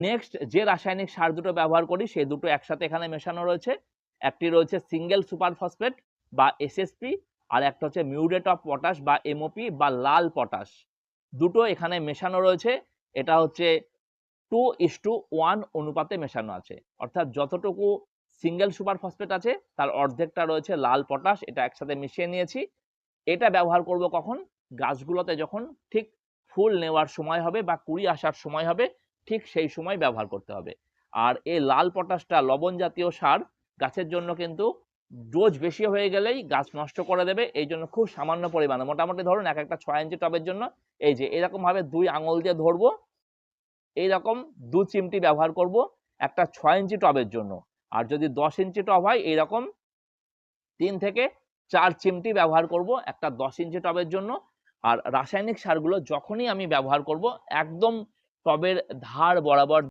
Next যে রাসায়নিক সার দুটো ব্যবহার করি, সেই দুটো একসাথে এখানে মেশানো রয়েছে। একটি রয়েছে সিঙ্গেল সুপার ফসফেট বা এসএসপি আর একটা হচ্ছে মিউরেট অফ পটাশ বা এমওপি বা লাল পটাশ দুটো এখানে মেশানো রয়েছে। এটা হচ্ছে টু ইস টু ওয়ান অনুপাতে মেশানো আছে। অর্থাৎ যতটুকু সিঙ্গেল সুপার ফসফেট আছে, তার অর্ধেকটা রয়েছে লাল পটাশ এটা একসাথে মিশিয়ে নিয়েছি। এটা ব্যবহার করব কখন? গাছগুলোতে যখন ঠিক ফুল নেওয়ার সময় হবে বা কুড়ি আসার সময় হবে ঠিক সেই সময় ব্যবহার করতে হবে। আর এই লাল পটাশটা লবণ জাতীয় সার গাছের জন্য কিন্তু ডোজ বেশি হয়ে গেলেই গাছ নষ্ট করে দেবে। এই জন্য খুব সামান্য পরিমাণে। মোটামুটি ধরুন এক একটা ছয় ইঞ্চি টবের জন্য এই যে এরকম ভাবে দুই আঙুল দিয়ে ধরবো। এইরকম দু চিমটি ব্যবহার করব একটা ছয় ইঞ্চি টবের জন্য। আর যদি দশ ইঞ্চি টব হয় এইরকম তিন থেকে চার চিমটি ব্যবহার করব একটা দশ ইঞ্চি টবের জন্য। আর রাসায়নিক সারগুলো যখনই আমি ব্যবহার করব একদম টবের ধার বরাবর